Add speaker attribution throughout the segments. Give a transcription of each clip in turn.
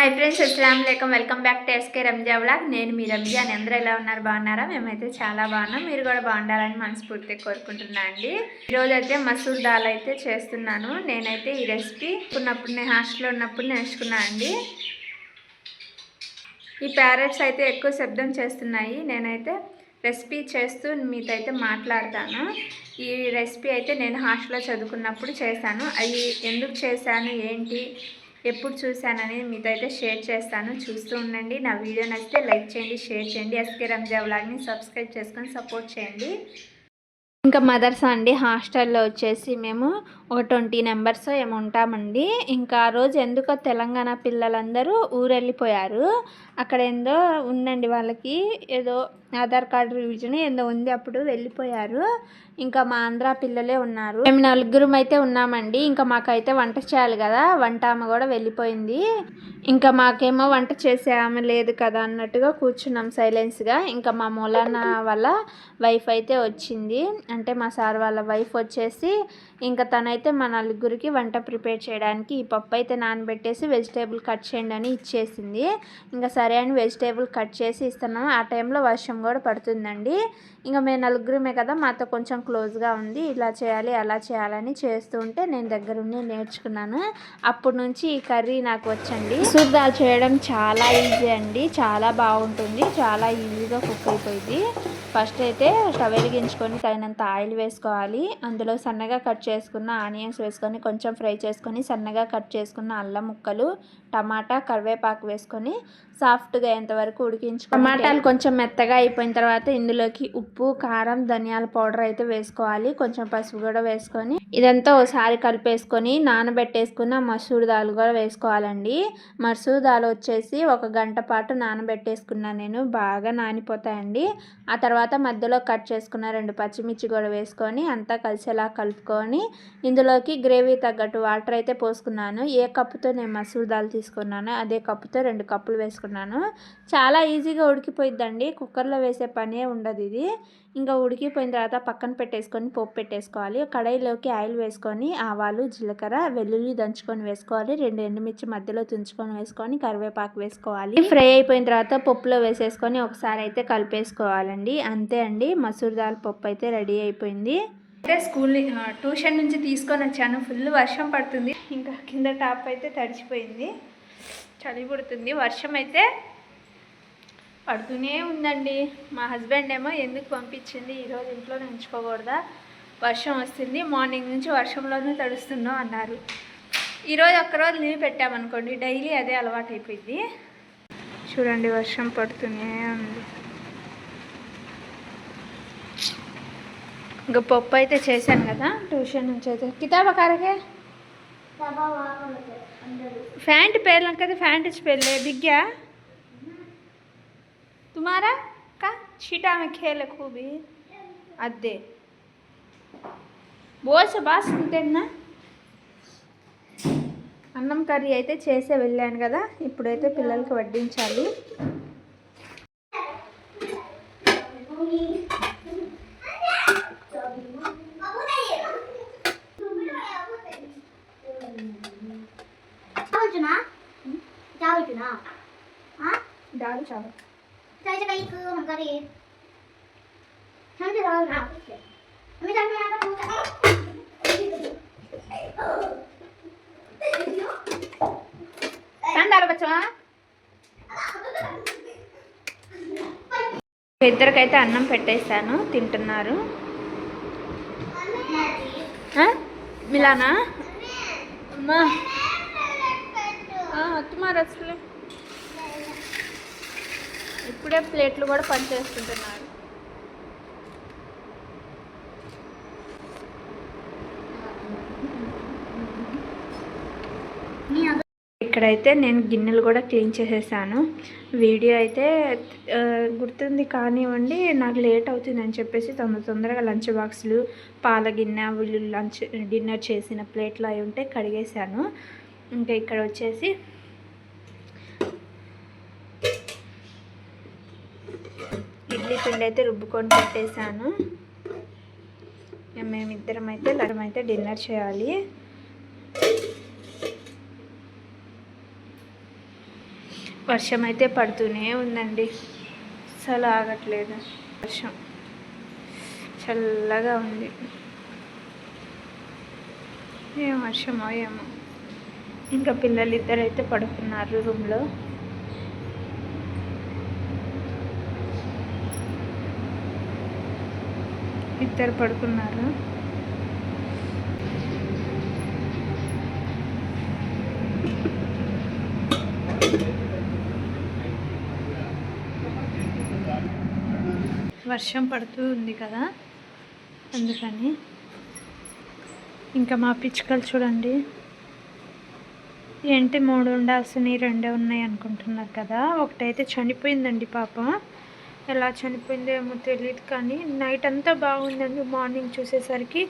Speaker 1: Hi friends అస్సలం welcome back to S K Ranja vlog నేను మీ రంజా అని అందరూ ఎలా ఉన్నారు? బాగున్నారా? మేమైతే చాలా బాగున్నాం. మీరు కూడా బాగుండాలని మనస్ఫూర్తిగా కోరుకుంటున్నా అండి. ఈరోజు అయితే మసూర్ దాల్ అయితే చేస్తున్నాను. నేనైతే ఈ రెసిపీ ఉన్నప్పుడు నేను హాస్టల్లో ఉన్నప్పుడు నేర్చుకున్నాను అండి. ఈ ప్యారెట్స్ అయితే ఎక్కువ శబ్దం చేస్తున్నాయి. నేనైతే రెసిపీ చేస్తూ మీతో అయితే మాట్లాడతాను. ఈ రెసిపీ అయితే నేను హాస్టల్లో చదువుకున్నప్పుడు చేశాను. అవి ఎందుకు చేశాను? ఏంటి? ఎప్పుడు చూశానని మీతో అయితే షేర్ చేస్తాను. చూస్తూ ఉండండి. నా వీడియో నచ్చితే లైక్ చేయండి షేర్ చేయండి. ఎస్కే రంజా వ్లాగ్ని సబ్స్క్రైబ్ చేసుకొని సపోర్ట్ చేయండి. ఇంకా మదర్స్ అండి హాస్టల్లో వచ్చేసి మేము ఒక ట్వంటీ మెంబర్స్ ఏమో ఉంటామండి. ఇంకా ఆ రోజు ఎందుకో తెలంగాణ పిల్లలందరూ ఊరెళ్ళిపోయారు. అక్కడ ఏందో ఉందండి వాళ్ళకి ఏదో ఆధార్ కార్డు రివిజన్ ఏందో ఉంది అప్పుడు వెళ్ళిపోయారు. ఇంకా మా ఆంధ్ర పిల్లలే ఉన్నారు. మేము నలుగురం అయితే ఉన్నామండి. ఇంకా మాకైతే వంట చేయాలి కదా వంట ఆమె కూడా వెళ్ళిపోయింది. ఇంకా మాకేమో వంట చేసే ఆమె లేదు కదా అన్నట్టుగా కూర్చున్నాం సైలెన్స్గా ఇంకా మా మూలాన్న వాళ్ళ వైఫ్ అయితే వచ్చింది. అంటే మా సార్ వాళ్ళ వైఫ్ వచ్చేసి ఇంకా తనైతే మా నలుగురికి వంట ప్రిపేర్ చేయడానికి ఈ పప్పు అయితే నానబెట్టేసి వెజిటేబుల్ కట్ చేయండి అని ఇచ్చేసింది. ఇంకా సరే అని వెజిటేబుల్ కట్ చేసి ఇస్తున్నాము. ఆ టైంలో వర్షం కూడా పడుతుందండి. ఇంకా మేము నలుగురిమే కదా మాతో కొంచెం క్లోజ్గా ఉంది. ఇలా చేయాలి అలా చేయాలని చేస్తూ ఉంటే నేను దగ్గరుండి నేర్చుకున్నాను. అప్పటి నుంచి ఈ కర్రీ నాకు వచ్చండి. మసూర్ దాల్ చేయడం చాలా ఈజీ అండి. చాలా బాగుంటుంది. చాలా ఈజీగా కుక్ అయిపోయింది ఫస్ట్ అయితే స్టవ్ వెలిగించుకొని తగినంత ఆయిల్ వేసుకోవాలి. అందులో సన్నగా కట్ చేసుకున్న ఆనియన్స్ వేసుకొని కొంచెం ఫ్రై చేసుకొని సన్నగా కట్ చేసుకున్న అల్లం ముక్కలు టమాటా కరివేపాకు వేసుకొని సాఫ్ట్గా అయ్యేంతవరకు ఉడికించుకో టమాటాలు కొంచెం మెత్తగా అయిపోయిన తర్వాత ఇందులోకి ఉప్పు కారం ధనియాల పౌడర్ అయితే వేసుకోవాలి. కొంచెం పసుపు కూడా వేసుకొని ఇదంతా ఒకసారి కలిపేసుకొని నానబెట్టేసుకున్న మసూర్ దాల్ కూడా వేసుకోవాలండి. మసూర్ దాల్ వచ్చేసి ఒక గంట పాటు నానబెట్టేసుకున్నాను నేను. బాగా నానిపోతాయండి. ఆ తర్వాత మధ్యలో కట్ చేసుకున్న రెండు పచ్చిమిర్చి కూడా వేసుకొని అంతా కలిసేలా కలుపుకొని ఇందులోకి గ్రేవీ తగ్గట్టు వాటర్ అయితే పోసుకున్నాను. ఏ కప్పుతో నేను మసూర్ దాల్ తీసుకున్నాను అదే కప్పుతో రెండు కప్పులు వేసుకున్నాను. చాలా ఈజీగా ఉడికిపోయిద్దండి. కుక్కర్లో వేసే పనే ఉండదు ఇది. ఇంకా ఉడికిపోయిన తర్వాత పక్కన పెట్టేసుకొని పోపు పెట్టేసుకోవాలి. కడాయిలోకి ఆయిల్ వేసుకొని ఆవాలు జీలకర్ర వెల్లుల్లి దంచుకొని వేసుకోవాలి. రెండు ఎండుమిర్చి మధ్యలో తుంచుకొని వేసుకొని కరివేపాకు వేసుకోవాలి. ఫ్రై అయిపోయిన తర్వాత పప్పులో వేసేసుకొని ఒకసారి అయితే కలిపేసుకోవాలండి. అంతే అండి. మసూర్ దాల్ పప్పు అయితే రెడీ అయిపోయింది. అయితే స్కూల్ ట్యూషన్ నుంచి తీసుకొని వచ్చాను. ఫుల్ వర్షం పడుతుంది. ఇంకా కింద టాప్ అయితే తడిచిపోయింది. చలి పుడుతుంది. వర్షం అయితే పడుతూనే ఉందండి. మా హస్బెండ్ ఏమో ఎందుకు పంపించింది? ఈరోజు ఇంట్లో ఉంచుకోకూడదా? వర్షం వస్తుంది. మార్నింగ్ నుంచి వర్షంలోనే తడుస్తున్నాం అన్నారు. ఈరోజు ఒక్కరోజు లీవ్ పెట్టామనుకోండి డైలీ అదే అలవాటు అయిపోయింది చూడండి వర్షం పడుతూనే ఉంది. ఇంకా పప్పు అయితే చేశాను కదా ట్యూషన్ నుంచి అయితే. కితాబా కారకే? ఫ్యాంట్ పేర్లం కదా ఫ్యాంట్ పేర్లే బిగ్గా తుమారా? కా? చీటా ఖేల కూబి అద్దే. బోస బాస్ ఉంటేనా? అన్నం కర్రీ అయితే చేసే వెళ్ళాను కదా ఇప్పుడైతే పిల్లలకి వడ్డించాలి.
Speaker 2: चावल चुना हाँ
Speaker 1: దాల్ చావల్
Speaker 2: चाय का एक हम करे हम जो ना हमें जाने यहाँ का
Speaker 1: కందాల బచ్చా ఇద్దరికైతే అన్నం పెట్టేశాను తింటున్నారు ఆ? మిలానా అమ్మా తుమారు అసలు. ఇప్పుడే ప్లేట్లు కూడా పనిచేస్తుంటున్నారు ఇక్కడైతే నేను గిన్నెలు కూడా క్లీన్ చేసేసాను. వీడియో అయితే గుర్తుంది కానివ్వండి నాకు లేట్ అవుతుంది అని చెప్పేసి తొందర తొందరగా లంచ్ బాక్సులు పాల గిన్నె వీళ్ళు లంచ్ డిన్నర్ చేసిన ప్లేట్లు అవి ఉంటే కడిగేశాను. ఇంకా ఇక్కడ వచ్చేసి ఇడ్లీ పిండి అయితే రుబ్బుకొని పెట్టేశాను. మేమిద్దరం అయితే లరం అయితే డిన్నర్ చేయాలి. వర్షం అయితే పడుతూనే ఉందండి. అసలు ఆగట్లేదు. వర్షం చల్లగా ఉంది. ఏం వర్షమో ఏమో. ఇంకా పిల్లలు ఇద్దరైతే అయితే పడుకున్నారు రూమ్లో. ఇద్దరు పడుకున్నారు. వర్షం పడుతూ ఉంది కదా అందుకని. ఇంకా మా పిచ్చుకలు చూడండి. ఏంటి మూడు ఉండాల్సినవి రెండే ఉన్నాయి అనుకుంటున్నారు కదా. ఒకటైతే చనిపోయిందండి పాపం. ఎలా చనిపోయిందో ఏమో తెలియదు కానీ నైట్ అంతా బాగుందండి. మార్నింగ్ చూసేసరికి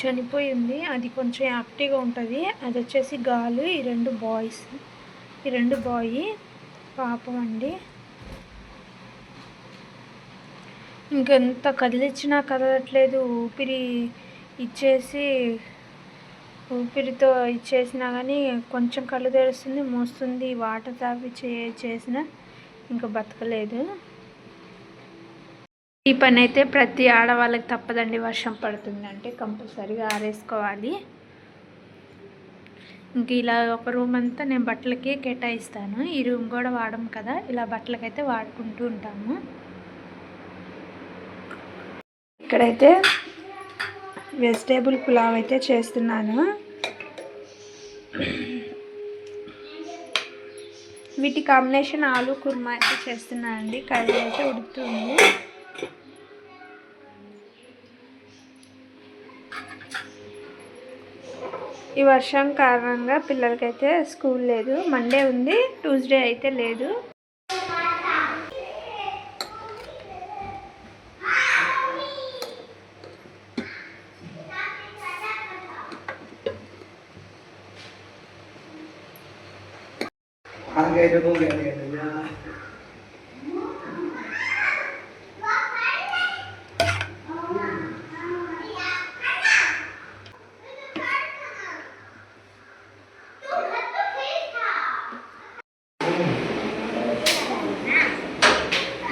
Speaker 1: చనిపోయింది. అది కొంచెం యాక్టివ్గా ఉంటుంది. అది వచ్చేసి గాలు ఈ రెండు బాయ్స్. ఈ రెండు బాయ్ పాపం అండి. ఇంకెంత కదిలిచ్చినా కదలట్లేదు. ఊపిరి ఇచ్చేసి ఊపిరితో ఇచ్చేసినా కానీ కొంచెం కళ్ళు తెరుస్తుంది మోస్తుంది వాటర్ తాపి చే చేసిన ఇంకా బతకలేదు. ఈ పని అయితే ప్రతి ఆడవాళ్ళకి తప్పదండి. వర్షం పడుతుందంటే కంపల్సరీగా ఆరేసుకోవాలి. ఇంక ఇలా ఒక రూమ్ అంతా నేను బట్టలకే కేటాయిస్తాను. ఈ రూమ్ కూడా వాడం కదా. ఇలా బట్టలకైతే వాడుకుంటూ ఉంటాము. ఇక్కడైతే వెజిటేబుల్ పులావ్ అయితే చేస్తున్నాను. వీటి కాంబినేషన్ ఆలు కుర్మా అయితే చేస్తున్నాను అండి కర్రీ అయితే ఉడుకుతుంది. ఈ వర్షం కారణంగా పిల్లలకైతే స్కూల్ లేదు. మండే ఉంది ట్యూస్డే అయితే లేదు.
Speaker 3: आगे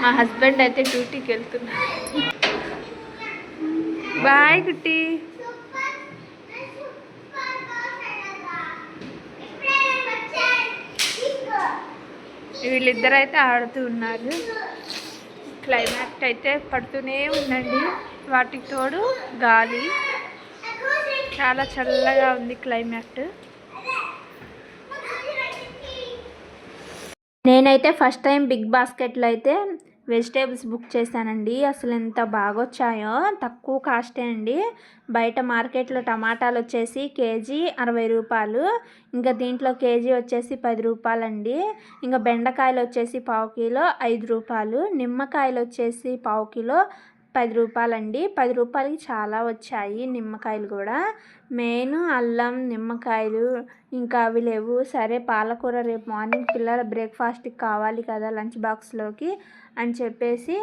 Speaker 1: మా హస్బెండ్ అయితే డ్యూటీకి వెళ్తున్నారు. బాయ్ కుట్టి వీళ్ళిద్దరు అయితే ఆడుతూ ఉన్నారు. క్లైమాక్ట్ అయితే పడుతూనే ఉందండి. వాటికి తోడు గాలి. చాలా చల్లగా ఉంది క్లైమాక్ట్ నేనైతే ఫస్ట్ టైం బిగ్ బాస్కెట్లో అయితే వెజిటేబుల్స్ బుక్ చేశానండి. అసలు ఎంత బాగా వచ్చాయో తక్కువ కాస్టే అండి. బయట మార్కెట్లో టమాటాలు వచ్చేసి కేజీ అరవై రూపాయలు ఇంకా దీంట్లో కేజీ వచ్చేసి పది రూపాయలండి. ఇంకా బెండకాయలు వచ్చేసి పావు కిలో ఐదు రూపాయలు నిమ్మకాయలు వచ్చేసి పావు కిలో పది రూపాయలండి పది రూపాయలకి చాలా వచ్చాయి నిమ్మకాయలు కూడా. మెయిన్ అల్లం నిమ్మకాయలు ఇంకా అవి లేవు. సరే పాలకూర రేపు మార్నింగ్ పిల్లల బ్రేక్ఫాస్ట్కి కావాలి కదా లంచ్ బాక్స్లోకి అని చెప్పేసి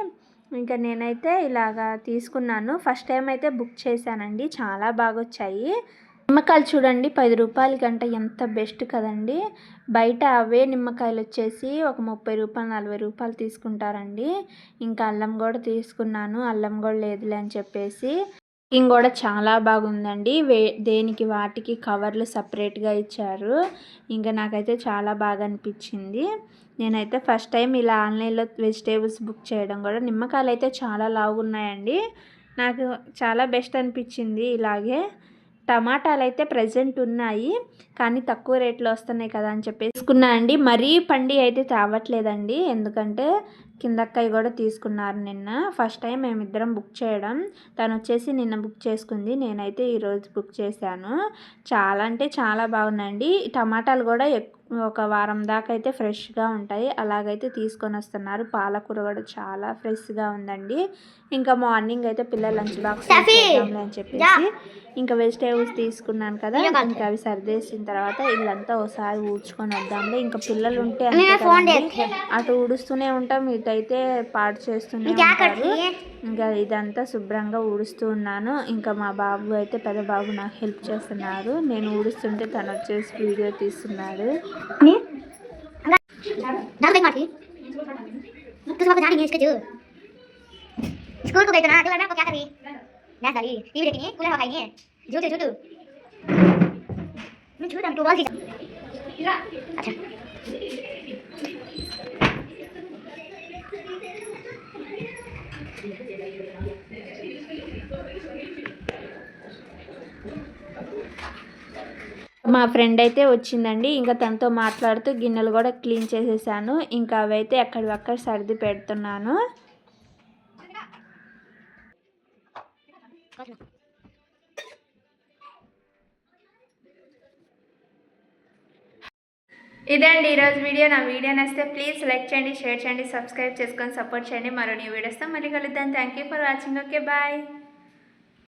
Speaker 1: ఇంకా నేనైతే ఇలాగా తీసుకున్నాను. ఫస్ట్ టైం అయితే బుక్ చేశానండి. చాలా బాగా వచ్చాయి నిమ్మకాయలు చూడండి పది రూపాయల కంటే ఎంత బెస్ట్ కదండి. బయట అవే నిమ్మకాయలు వచ్చేసి ఒక ముప్పై రూపాయలు నలభై రూపాయలు తీసుకుంటారండి. ఇంకా అల్లం కూడా తీసుకున్నాను అల్లం కూడా లేదులే అని చెప్పేసి. ప్యాకింగ్ కూడా చాలా బాగుందండి. వే దేనికి వాటికి కవర్లు సపరేట్గా ఇచ్చారు. ఇంకా నాకైతే చాలా బాగా అనిపించింది. నేనైతే ఫస్ట్ టైం ఇలా ఆన్లైన్లో వెజిటేబుల్స్ బుక్ చేయడం కూడా నిమ్మకాయలు అయితే చాలా లావున్నాయండి నాకు చాలా బెస్ట్ అనిపించింది ఇలాగే. టమాటాలు అయితే ప్రజెంట్ ఉన్నాయి కానీ తక్కువ రేట్లో వస్తున్నాయి కదా అని చెప్పి తీసుకున్నా అండి. మరీ పండి అయితే తేవట్లేదండి. ఎందుకంటే కిందక్కయ్య కూడా తీసుకున్నారు నిన్న. ఫస్ట్ టైం మేమిద్దరం బుక్ చేయడం. తను వచ్చేసి నిన్న బుక్ చేసుకుంది. నేనైతే ఈరోజు బుక్ చేశాను. చాలా అంటే చాలా బాగున్నాయండి. టమాటాలు కూడా ఎక్కువ ఒక వారం దాకా అయితే ఫ్రెష్గా ఉంటాయి. అలాగైతే తీసుకొని వస్తున్నారు. పాలకూర కూడా చాలా ఫ్రెష్గా ఉందండి. ఇంకా మార్నింగ్ అయితే పిల్లల లంచ్ బాక్స్ అని చెప్పేసి ఇంకా వెజిటేబుల్స్ తీసుకున్నాను కదా ఇంకా అవి సర్దేసిన తర్వాత ఇల్లంతా ఒకసారి ఊడ్చుకొని వద్దాంలే. ఇంకా పిల్లలు ఉంటే. అటు ఊడుస్తూనే ఉంటాం ఇటైతే పాడు చేస్తూనే ఉంటారు. ఇంకా ఇదంతా శుభ్రంగా ఊడుస్తూ ఉన్నాను ఇంకా మా బాబు అయితే పెద్ద బాబు నాకు హెల్ప్ చేస్తున్నారు నేను ఊడుస్తుంటే తను వచ్చేసి వీడియో తీస్తున్నాడు
Speaker 2: दारू कहीं मारती तो सुबह को जानी है इसके जो स्कूल को गई तो ना तो ना को क्या करी मैं सारी टीवी देखनी है कूलर हवा खाएंगे झूठू झूठू मैं झूठ हम तो बोल दी अच्छा
Speaker 1: మా ఫ్రెండ్ అయితే వచ్చిందండి. ఇంకా తనతో మాట్లాడుతూ గిన్నెలు కూడా క్లీన్ చేసేసాను. ఇంకా అవైతే ఎక్కడివక్కడ సర్ది పెడుతున్నాను. ఇదండి ఈరోజు వీడియో. నా వీడియో నచ్చితే ప్లీజ్ లైక్ చేయండి షేర్ చేయండి సబ్స్క్రైబ్ చేసుకొని సపోర్ట్ చేయండి. మరో న్యూ వీడియోస్తో మళ్ళీ కలుద్దాం. Thank you for watching. Okay bye.